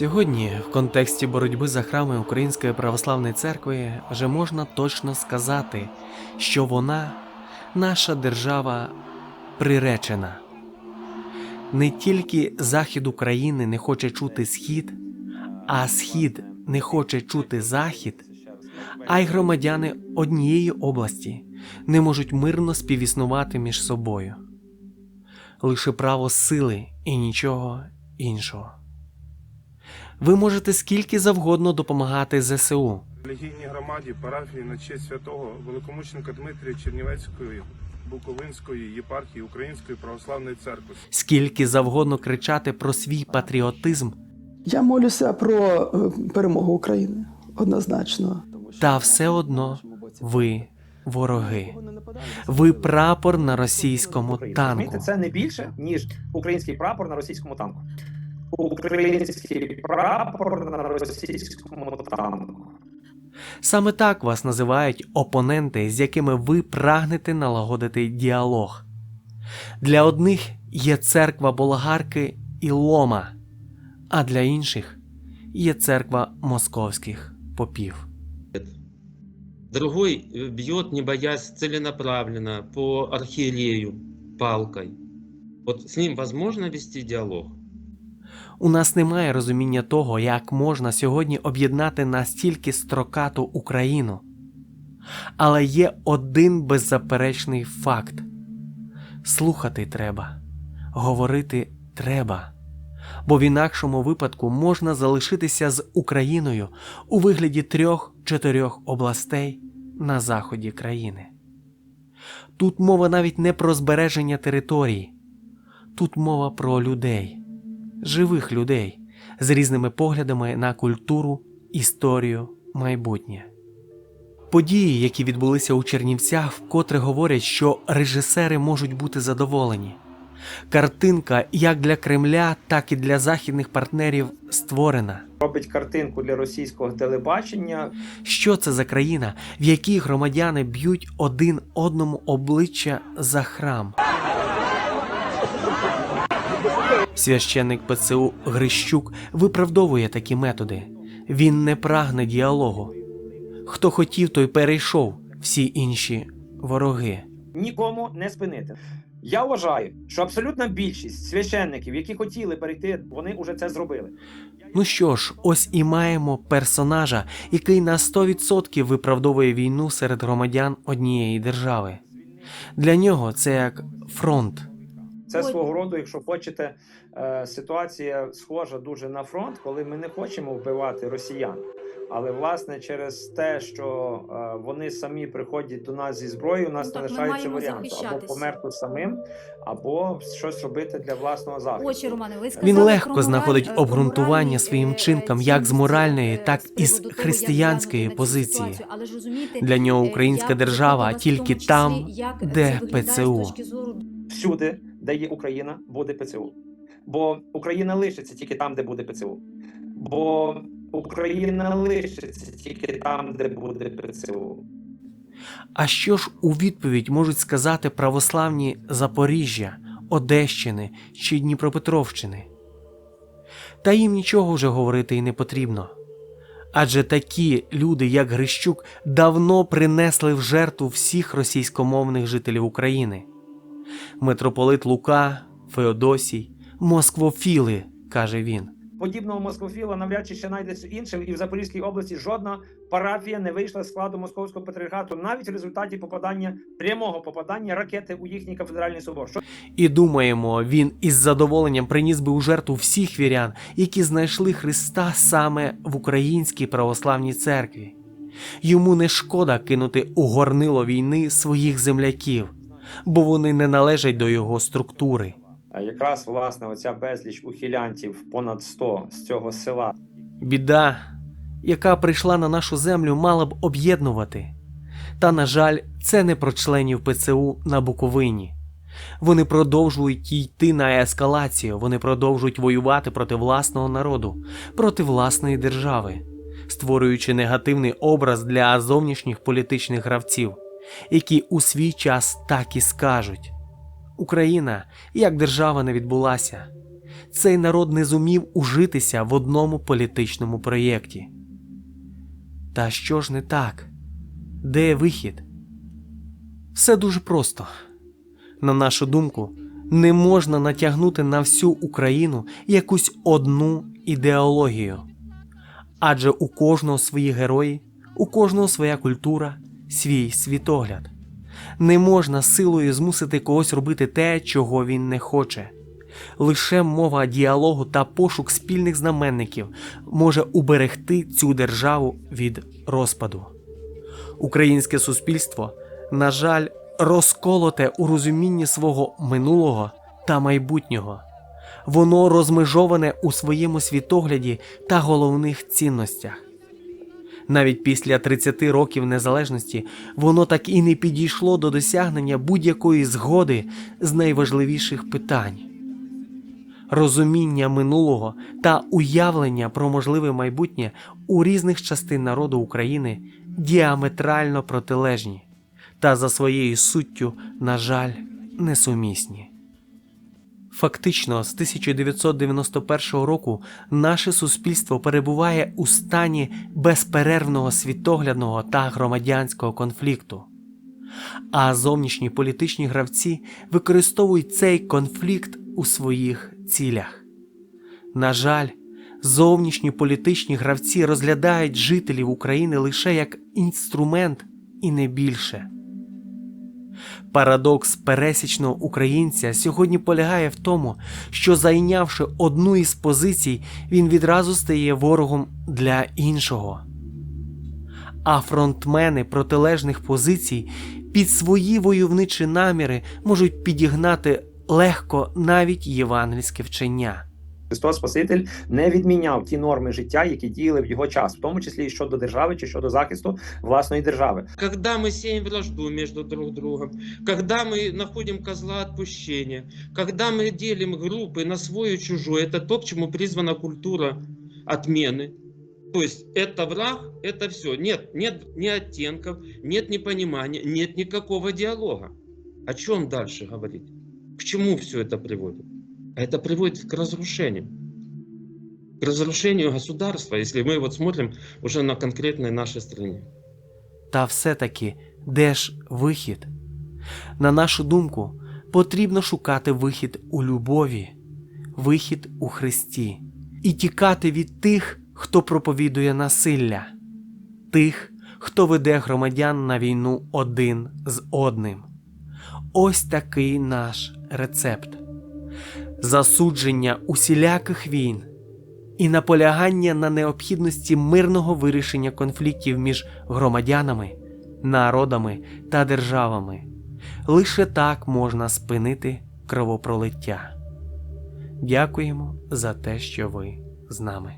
Сьогодні, в контексті боротьби за храми Української православної церкви, вже можна точно сказати, що вона, наша держава, приречена. Не тільки захід України не хоче чути схід, а схід не хоче чути захід, а й громадяни однієї області не можуть мирно співіснувати між собою. Лише право сили і нічого іншого. Ви можете скільки завгодно допомагати ЗСУ. релігійній громаді парафії на честь святого Великомученика Дмитрія Чернівецької Буковинської єпархії Української православної церкви. скільки завгодно кричати про свій патріотизм, Я молюся про е, перемогу України однозначно. та все одно ви вороги. Ви прапор на російському танку. Це не більше, ніж український прапор на російському танку. Український прапор на російському танку. Саме так вас називають опоненти, з якими ви прагнете налагодити діалог. Для одних є церква болгарки і лома, а для інших є церква московських попів. Другой бьет, не боясь, целенаправленно по архиерею палкой. Вот с ним возможно вести диалог? У нас немає розуміння того, як можна сьогодні об'єднати настільки строкату Україну. Але є один беззаперечний факт: слухати треба, говорити треба. Бо в інакшому випадку можна залишитися з Україною у вигляді трьох-чотирьох областей на заході країни. Тут мова навіть не про збереження територій, тут мова про людей живих людей з різними поглядами на культуру, історію, майбутнє. Події, які відбулися у Чернівцях, вкотре говорять, що режисери можуть бути задоволені. Картинка як для Кремля, так і для західних партнерів створена. Робить картинку для російського телебачення. Що це за країна, в якій громадяни б'ють один одному обличчя за храм? Священник ПЦУ Грищук виправдовує такі методи. Він не прагне діалогу. Хто хотів, той перейшов, всі інші вороги. Нікому не спинити. Я вважаю, що абсолютна більшість священників, які хотіли перейти, вони вже це зробили. Ну що ж, ось і маємо персонажа, який на 100% виправдовує війну серед громадян однієї держави. Для нього це як фронт. Це свого роду, якщо хочете, е, ситуація схожа дуже на фронт, коли ми не хочемо вбивати росіян. Але власне через те, що е, вони самі приходять до нас зі зброєю, у нас Ну, так, ми залишається варіант або померти самим, або щось робити для власного захисту. Очі, Романе, ви сказали Він про легко мораль, знаходить е, обґрунтування своїм вчинкам як з моральної, так і з християнської позиції. Але ж розумієте, Для нього українська держава тільки там, як де ПЦУ. всюди, де є Україна, буде ПЦУ. Бо Україна лишиться тільки там, де буде ПЦУ. Бо Україна лишиться тільки там, де буде ПЦУ. А що ж у відповідь можуть сказати православні Запоріжжя, Одещини чи Дніпропетровщини? Та їм нічого вже говорити і не потрібно. Адже такі люди, як Грищук, давно принесли в жертву всіх російськомовних жителів України. Митрополит Лука, Феодосій, Москвофіли, каже він. Подібного москофіла навряд чи ще знайдеться іншим, і в Запорізькій області жодна парафія не вийшла з складу московського патріархату навіть в результаті попадання прямого попадання ракети у їхній кафедральний собор. Що І думаємо, він із задоволенням приніс би у жертву всіх вірян, які знайшли Христа саме в українській православній церкві. Йому не шкода кинути у горнило війни своїх земляків, бо вони не належать до його структури. Якраз власне оця безліч ухилянтів понад 100 з цього села. Біда, яка прийшла на нашу землю, мала б об'єднувати. Та, на жаль, це не про членів ПЦУ на Буковині. Вони продовжують йти на ескалацію, вони продовжують воювати проти власного народу, проти власної держави, створюючи негативний образ для зовнішніх політичних гравців, які у свій час так і скажуть: Україна як держава не відбулася. цей народ не зумів ужитися в одному політичному проєкті. Та що ж не так? Де вихід? Все дуже просто. На нашу думку, не можна натягнути на всю Україну якусь одну ідеологію. Адже у кожного свої герої, у кожного своя культура, свій світогляд. Не можна силою змусити когось робити те, чого він не хоче. Лише мова діалогу та пошук спільних знаменників може уберегти цю державу від розпаду. Українське суспільство, на жаль, розколоте у розумінні свого минулого та майбутнього. Воно розмежоване у своєму світогляді та головних цінностях. Навіть після 30 років незалежності воно так і не підійшло до досягнення будь-якої згоди з найважливіших питань. Розуміння минулого та уявлення про можливе майбутнє у різних частин народу України діаметрально протилежні та за своєю суттю, на жаль, несумісні. Фактично, з 1991 року наше суспільство перебуває у стані безперервного світоглядного та громадянського конфлікту. А зовнішні політичні гравці використовують цей конфлікт у своїх цілях. На жаль, зовнішні політичні гравці розглядають жителів України лише як інструмент і не більше. Парадокс пересічного українця сьогодні полягає в тому, що зайнявши одну із позицій, він відразу стає ворогом для іншого. А фронтмени протилежних позицій під свої войовничі наміри можуть підігнати легко навіть євангельське вчення. Христос Спаситель не відміняв ті норми життя, які діяли в його час, в тому числі і щодо держави чи щодо захисту власної держави. Когда мы сеем вражду между друг другом, когда мы находим козла отпущения, когда мы делим группы на свой и чужой, это то, к чему призвана культура отмены. То есть это враг, это все. Нет, нет ни оттенков, нет непонимания, нет никакого диалога. О чем дальше говорить? К чему все это приводит? Это приводит к разрушению. К разрушению государства, если мы вот смотрим уже на конкретной нашей стране. Та все-таки де ж вихід? На нашу думку, потрібно шукати вихід у любові, вихід у Христі і тікати від тих, хто проповідує насилля, тих, хто веде громадян на війну один з одним. Ось такий наш рецепт: засудження усіляких війн і наполягання на необхідності мирного вирішення конфліктів між громадянами, народами та державами. Лише так можна спинити кровопролиття. Дякуємо за те, що ви з нами.